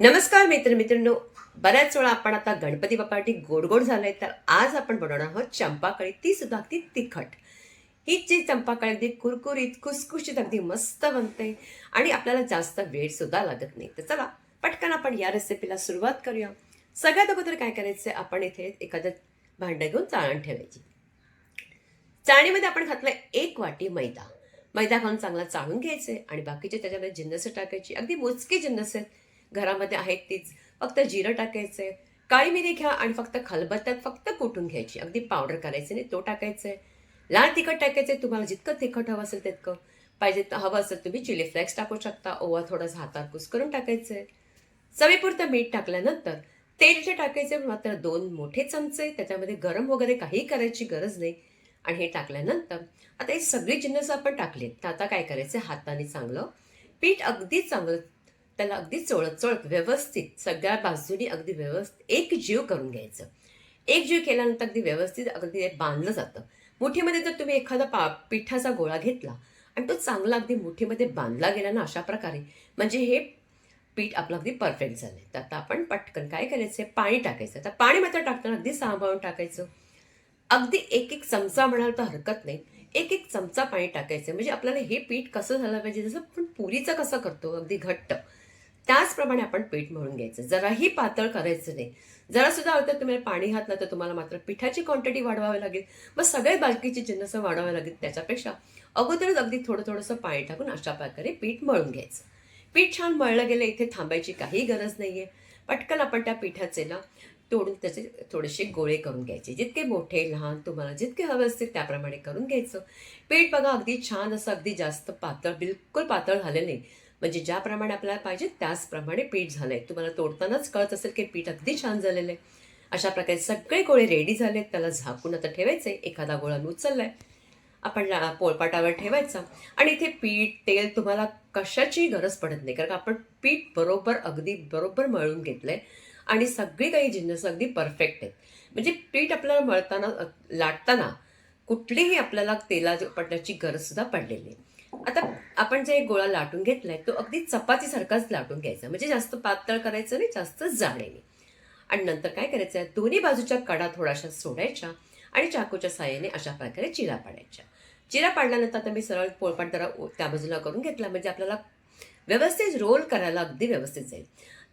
नमस्कार मित्र मित्रांनो बऱ्याच वेळा आपण आता गणपती बाप्पासाठी गोड गोड झालंय तर आज आपण बनवणार आहोत चंपाकळी ती सुद्धा अगदी तिखट. ही जी चंपाकळी अगदी कुरकुरीत खुसखुशीत अगदी मस्त बनते आणि आपल्याला जास्त वेळ सुद्धा लागत नाही. तर चला पटकन आपण या रेसिपीला सुरुवात करूया. सगळ्यात अगोदर काय करायचं आपण इथे एखादं भांडं घेऊन चाळण ठेवायची. चाळणीमध्ये आपण घातलं एक वाटी मैदा. मैदा घालून चांगला चाळून घ्यायचे आणि बाकीचे त्याच्यामध्ये जिन्नस टाकायची. अगदी मोजकी जिन्नस. आहेत घरामध्ये आहेत तीच. फक्त जिरं टाकायचं आहे काळी मिरी घ्या आणि फक्त खलबत्त्यात फक्त कुटून घ्यायची. अगदी पावडर करायची नाही तो टाकायचंय. लाल तिखट टाकायचं आहे तुम्हाला जितकं तिखट हवं असेल तितकं. पाहिजे तर हवं असेल तुम्ही चिली फ्लेक्स टाकू शकता ओवा थोडासा हातात कुस करून आहे चवीपुरतं मीठ टाकल्यानंतर तेल जे टाकायचे मात्र दोन मोठे चमचे त्याच्यामध्ये गरम वगैरे काही करायची गरज नाही. आणि हे टाकल्यानंतर आता हे सगळी जिन्नस आपण टाकली तर आता काय करायचं हाताने चांगलं पीठ अगदी चांगलं त्याला अगदी चोळत चोळत व्यवस्थित सगळ्या बाजूनी अगदी व्यवस्थित एक जीव करून घ्यायचं. एक जीव केल्यानंतर अगदी व्यवस्थित अगदी बांधलं जातं. मुठीमध्ये जर तुम्ही एखादा पा पिठाचा गोळा घेतला आणि तो चांगला अगदी मुठीमध्ये बांधला गेला ना अशा प्रकारे म्हणजे हे पीठ आपलं अगदी परफेक्ट झालं तर आता आपण पटकन काय करायचं पाणी टाकायचं. तर पाणी मात्र टाकताना अगदी सांभाळून टाकायचं. अगदी एक एक चमचा म्हणाल तर हरकत नाही. एक एक चमचा पाणी टाकायचं. म्हणजे आपल्याला हे पीठ कसं झालं पाहिजे? जसं आपण पुरीचं कसं करतो अगदी घट्ट. त्याचप्रमाणे आपण पीठ मळून घ्यायचं. जराही पातळ करायचं नाही. जरा सुद्धा होतं तुम्हाला पाणी घातलं तर तुम्हाला मात्र पिठाची क्वांटिटी वाढवावी लागेल. मग सगळे बालकीची जिन्नस वाढवावी लागेल. त्याच्यापेक्षा अगोदरच अगदी थोडं थोडंसं पाणी टाकून अशा प्रकारे पीठ मळून घ्यायचं. पीठ छान मळलं गेलं इथे थांबायची काही गरज नाहीये. पटकन आपण त्या पिठाचे ना तोडून त्याचे थोडेसे गोळे करून घ्यायचे. जितके मोठे लहान तुम्हाला जितके हवे असतील त्याप्रमाणे करून घ्यायचं. पीठ बघा अगदी छान असं अगदी जास्त पातळ बिलकुल पातळ झाले नाही. म्हणजे ज्याप्रमाणे आपल्याला पाहिजे त्याचप्रमाणे पीठ झालं आहे तुम्हाला तोडतानाच कळत असेल की पीठ अगदी छान झालेलं आहे अशा प्रकारे सगळे गोळे रेडी झालेत. त्याला झाकून आता ठेवायचे एखादा गोळा उचलला आहे आपण ला- पोळपाटावर ठेवायचा. आणि इथे पीठ तेल तुम्हाला कशाचीही गरज पडत नाही. कारण आपण पीठ बरोबर अगदी बरोबर मळून घेतलं आहे आणि सगळी काही जिन्नस अगदी परफेक्ट आहेत. म्हणजे पीठ आपल्याला मळताना लाटताना कुठलीही आपल्याला तेला पडण्याची गरजसुद्धा पडलेली आहे आता आपण जे गोळा लाटून घेतलाय तो अगदी चपातीसारखाच लाटून घ्यायचा. म्हणजे जास्त पातळ करायचं नाही जास्त जाळेने आणि नंतर काय करायचं? आहे दोन्ही बाजूच्या कडा थोड्याशा सोडायच्या आणि चाकूच्या साह्याने अशा प्रकारे चिरा पाडायच्या. चिरा पाडल्यानंतर आता मी सरळ पोळपाट जरा त्या बाजूला करून घेतला. म्हणजे आपल्याला व्यवस्थित रोल करायला अगदी व्यवस्थित जाईल.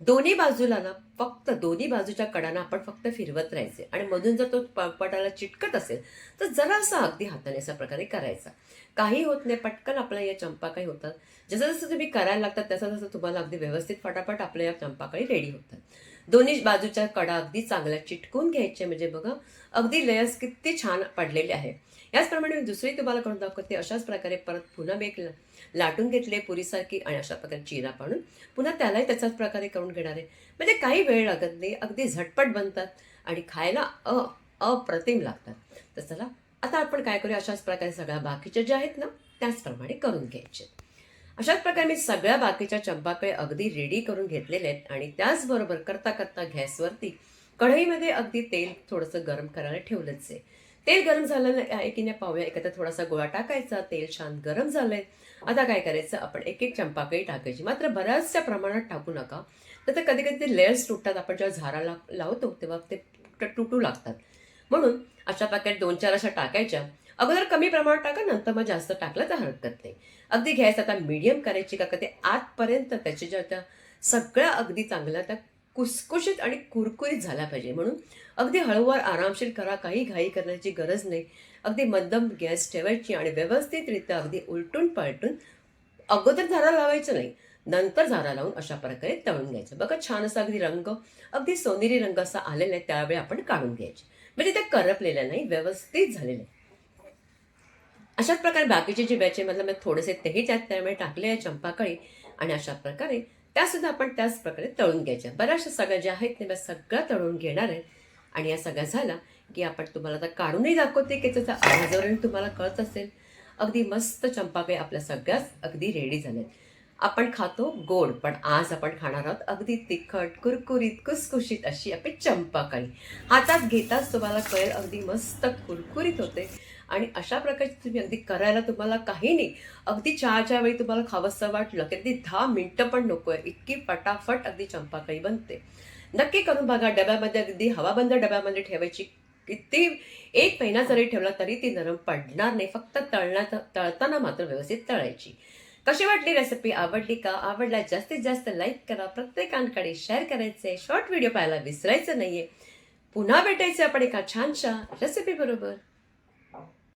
दोन्ही बाजूला ना फक्त दोन्ही बाजूच्या कडांना आपण फक्त फिरवत राहायचे. आणि मधून जर तो पटाला चिटकत असेल तर जरासा अगदी हाताने अशा प्रकारे करायचा. काही होत नाही पटकन आपल्या या चंपाकाळी होतात. जसं जसं तुम्ही करायला लागतात तसं तसं तुम्हाला अगदी व्यवस्थित फटाफट आपल्या या चंपाकाळी रेडी होतात. दोन्ही बाजूच्या कडा अगदी चांगल्या चिटकून घ्यायच्या म्हणजे बघा अगदी लेयर्स किती छान पडलेले आहे. याचप्रमाणे मी दुसरी तुम्हाला करून दाखवते. अशाच प्रकारे परत पुन्हा मी एक लाटून घेतले पुरीसारखी आणि अशा प्रकारे चिरा पाडून पुन्हा त्यालाही त्याच्याच प्रकारे करून घेणार आहे. म्हणजे काही वेळ लागत नाही. अगदी झटपट बनतात आणि खायला अ अप्रतिम लागतात. तर चला आता आपण काय करूया? अशाच प्रकारे सगळ्या बाकीच्या ज्या आहेत ना त्याचप्रमाणे करून घ्यायचे. अशाच प्रकारे मी सगळ्या बाकीच्या चंपाकडे अगदी रेडी करून घेतलेले आहेत आणि त्याचबरोबर करता करता गॅसवरती कढईमध्ये अगदी तेल थोडंसं गरम करायला ठेवलंच आहे. तेल गरम झालं आहे की नाही पाहूया. एखादा थोडासा गोळा टाकायचा तेल छान गरम झालंय. आता काय करायचं? आपण एक एक चंपाकळी टाकायची. मात्र बऱ्याचशा प्रमाणात टाकू नका. तर कधी कधी ते लेअर्स तुटतात. आपण जेव्हा झाराला लावतो तेव्हा ते तुटू लागतात. म्हणून अशा प्रकारे दोन चार अशा टाकायच्या. अगोदर कमी प्रमाणात टाका नंतर मग जास्त टाकलं तर हरकत नाही. अगदी घ्यायचं आता मीडियम करायची का का ते आतपर्यंत त्याच्या ज्या त्या सगळ्या अगदी चांगलं त्या कुसकुशीत आणि कुरकुरीत झाला पाहिजे. म्हणून अगदी हळूवार आरामशीर करा काही घाई करण्याची गरज नाही. अगदी मध्यम गॅस ठेवायची आणि व्यवस्थितरित्या अगदी उलटून पलटून अगोदर झारा लावायचं नाही नंतर झारा लावून अशा प्रकारे तळून घ्यायचं. बघा छान असा अगदी रंग अगदी सोनेरी रंग असा आलेला आहे त्यावेळी आपण काढून घ्यायचे. म्हणजे त्या करपलेल्या नाही व्यवस्थित झालेल्या आहे. अशाच प्रकारे बाकीचे जे बॅचे मतलब मी थोडेसे तेही त्यात त्यामुळे टाकले आहे चंपाकळी आणि अशा प्रकारे त्या सुद्धा आपण त्याच प्रकारे तळून घ्यायच्या. बऱ्याचशा सगळ्या ज्या आहेत त्या सगळ्या तळून घेणार आहे. आणि या सगळ्या झाला की आपण तुम्हाला आता काढूनही दाखवते की त्याचा आवाजावरून तुम्हाला कळत असेल. अगदी मस्त चंपाकळी आपल्या सगळ्याच अगदी रेडी झाल्यात. आपण खातो गोड पण आज आपण खाणार आहोत अगदी तिखट कुरकुरीत कुसकुशीत अशी आपली चंपाकळी. हातात घेताच तुम्हाला कळेल अगदी मस्त कुरकुरीत होते. आणि अशा प्रकारची तुम्ही अगदी करायला तुम्हाला काही नाही. अगदी चहाच्या वेळी तुम्हाला खावंसं वाटलं की अगदी दहा मिनटं पण नको आहे इतकी फटाफट अगदी चंपाकळी बनते. नक्की करून बघा डब्यामध्ये अगदी हवाबंद डब्यामध्ये ठेवायची. किती एक महिना जरी ठेवला तरी ती नरम पडणार नाही. फक्त तळण्यात तळताना मात्र व्यवस्थित तळायची. कशी वाटली रेसिपी आवडली का? आवडला? जास्तीत जास्त लाईक करा. प्रत्येकांकडे शेअर करायचे शॉर्ट व्हिडिओ पाहायला विसरायचं नाहीये. पुन्हा भेटायचे आपण एका छानशा रेसिपी बरोबर.